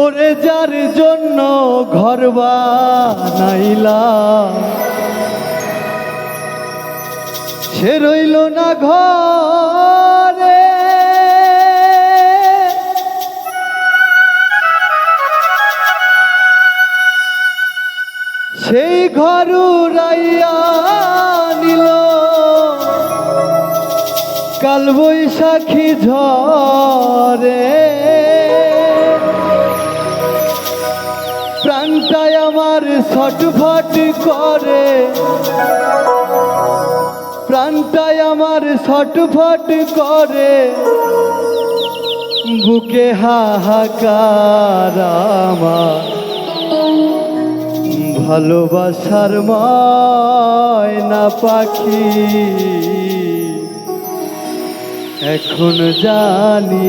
ওরে যার জন্য ঘর বানাইলাম সে রইল না ঘরে। সেই ঘর নিল। কাল বৈশাখী ঝরে। আমার ছটফট করে। প্রাণটাই আমার ছটফট করে। বুকে হাহাকার আমার। ভালোবাসার ময়না পাখি। এখন জানি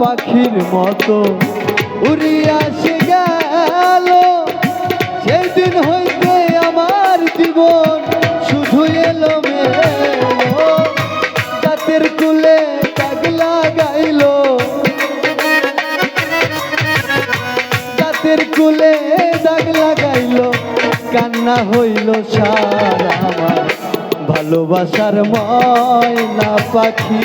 পাখির মতো উড়িয়া সে গেল। সেই দিন হইতে আমার জীবন শুধু এলো দাঁতের কুলে দাগ লাগাইল দাঁতের কুলে দাগ লাগাইল কান্না হইল সারা আমার। ভালোবাসার ময়না পাখি।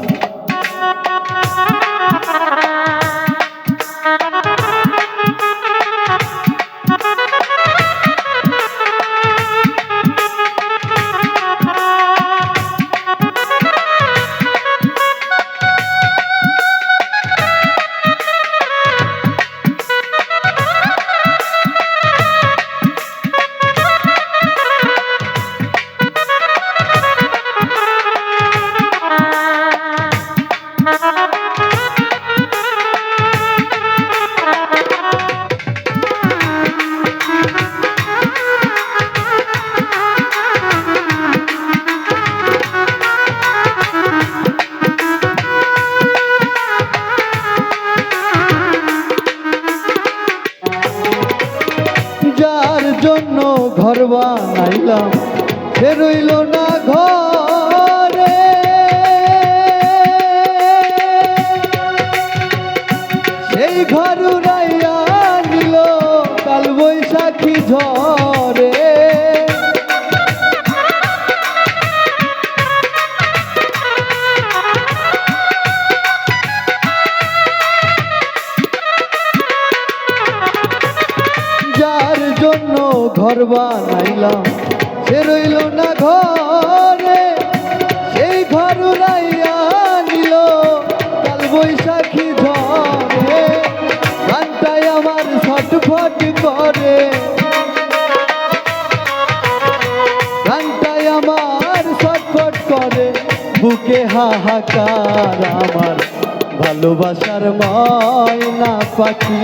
যার জন্য ঘর বানাইলাম। সে রইল না ঘরে। সেই ঘর উড়াইয়া নিল কাল বৈশাখী ঝরে ঘর বানাইলাম। সে রইল না ঘরে, সেই ঘর উড়াইয়া নিল কাল বৈশাখী ঝরে গানটাই আমার ছটফট করে। গানটাই আমার ছটফট করে। বুকে হাহাকার আমার ভালোবাসার ময়না পাখি।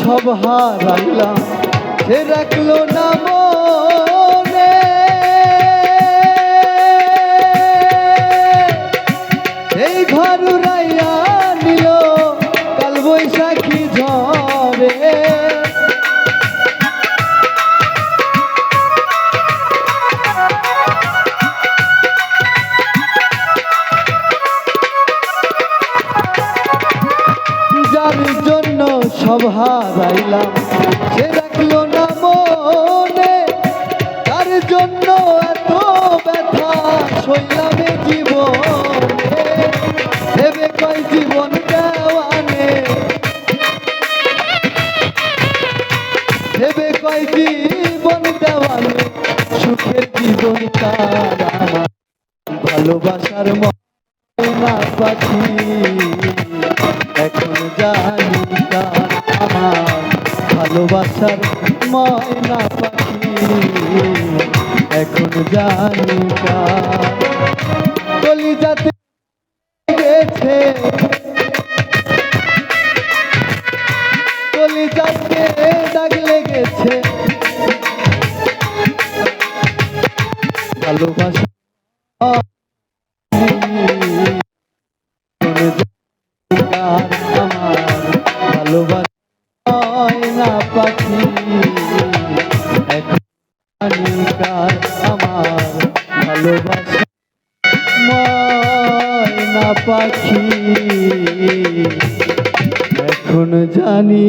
সব হারাইলাম। সে রাখল না মনে। সেই ঘর উড়াইয়া জন্য সব হারাইলাম। সে রাখল না মনে, তার জন্য এত ব্যথা সইলামে জীবনে। ভেবে কয় ভালোবাসার ময়না পাখি, এখন জানি ভালোবাসার ময়না পাখি। এখন জানি কার কলিজাতে গেছে। কলিজাতে দাগ লেগেছে। ভালোবাসা আর না পাখি। এখানকার আমার ভালোবাসা। এখন জানি